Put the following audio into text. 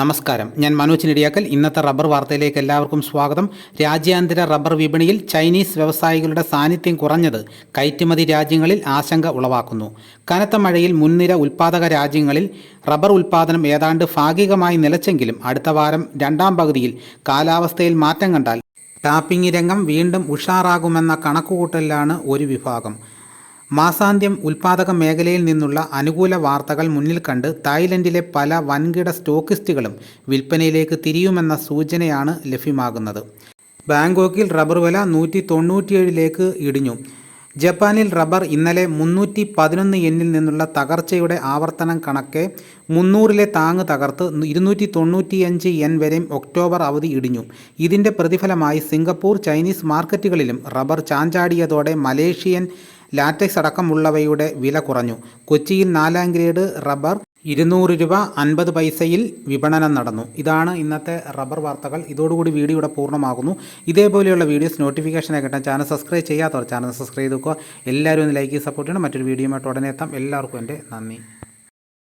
നമസ്കാരം. ഞാൻ മനോജ് നെടിയാക്കൽ ഇന്നത്തെ റബ്ബർ വാർത്തയിലേക്ക് എല്ലാവർക്കും സ്വാഗതം. രാജ്യാന്തര റബ്ബർ വിപണിയിൽ ചൈനീസ് വ്യവസായികളുടെ സാന്നിധ്യം കുറഞ്ഞത് കയറ്റുമതി രാജ്യങ്ങളിൽ ആശങ്ക ഉളവാക്കുന്നു. കനത്ത മഴയിൽ മുൻനിര ഉൽപ്പാദക രാജ്യങ്ങളിൽ റബ്ബർ ഉൽപ്പാദനം ഏതാണ്ട് ഭാഗികമായി നിലച്ചെങ്കിലും അടുത്ത വാരം രണ്ടാം പകുതിയിൽ കാലാവസ്ഥയിൽ മാറ്റം കണ്ടാൽ ടാപ്പിംഗ് രംഗം വീണ്ടും ഉഷാറാകുമെന്ന കണക്കുകൂട്ടലിലാണ് ഒരു വിഭാഗം. മാസാന്ത്യം ഉൽപ്പാദക മേഖലയിൽ നിന്നുള്ള അനുകൂല വാർത്തകൾ മുന്നിൽ കണ്ട് തായ്ലൻഡിലെ പല വൻകിട സ്റ്റോക്കിസ്റ്റുകളും വിൽപ്പനയിലേക്ക് തിരിയുമെന്ന സൂചനയാണ് ലഭ്യമാകുന്നത്. ബാങ്കോക്കിൽ റബ്ബർ വില നൂറ്റി തൊണ്ണൂറ്റിയേഴിലേക്ക് ഇടിഞ്ഞു. ജപ്പാനിൽ റബ്ബർ ഇന്നലെ മുന്നൂറ്റി പതിനൊന്ന് എന്നിൽ നിന്നുള്ള തകർച്ചയുടെ ആവർത്തനം കണക്കെ മുന്നൂറിലെ താങ്ങ് തകർത്ത് ഇരുന്നൂറ്റി തൊണ്ണൂറ്റിയഞ്ച് എൻ വരെയും ഒക്ടോബർ അവധി ഇടിഞ്ഞു. ഇതിന്റെ പ്രതിഫലമായി സിംഗപ്പൂർ ചൈനീസ് മാർക്കറ്റുകളിലും റബ്ബർ ചാഞ്ചാടിയതോടെ മലേഷ്യൻ ലാറ്റക്സ് അടക്കമുള്ളവയുടെ വില കുറഞ്ഞു. കൊച്ചിയിൽ നാലാം ഗ്രേഡ് റബ്ബർ ഇരുന്നൂറ് രൂപ അൻപത് പൈസയിൽ വിപണനം നടന്നു. ഇതാണ് ഇന്നത്തെ റബ്ബർ വാർത്തകൾ. ഇതോടുകൂടി വീഡിയോ ഇവിടെ പൂർണമാകുന്നു. ഇതേപോലെയുള്ള വീഡിയോസ് നോട്ടിഫിക്കേഷനായി കിട്ടാൻ ചാനൽ സബ്സ്ക്രൈബ് ചെയ്യാത്തവർ ചാനൽ സബ്സ്ക്രൈബ് ചെയ്ത് വെക്കുക എല്ലാവരും ഒന്ന് ലൈക്ക് സപ്പോർട്ട് ചെയ്യണം. മറ്റൊരു വീഡിയോയുമായിട്ട് ഉടനെ എത്താം. എല്ലാവർക്കും എന്റെ നന്ദി.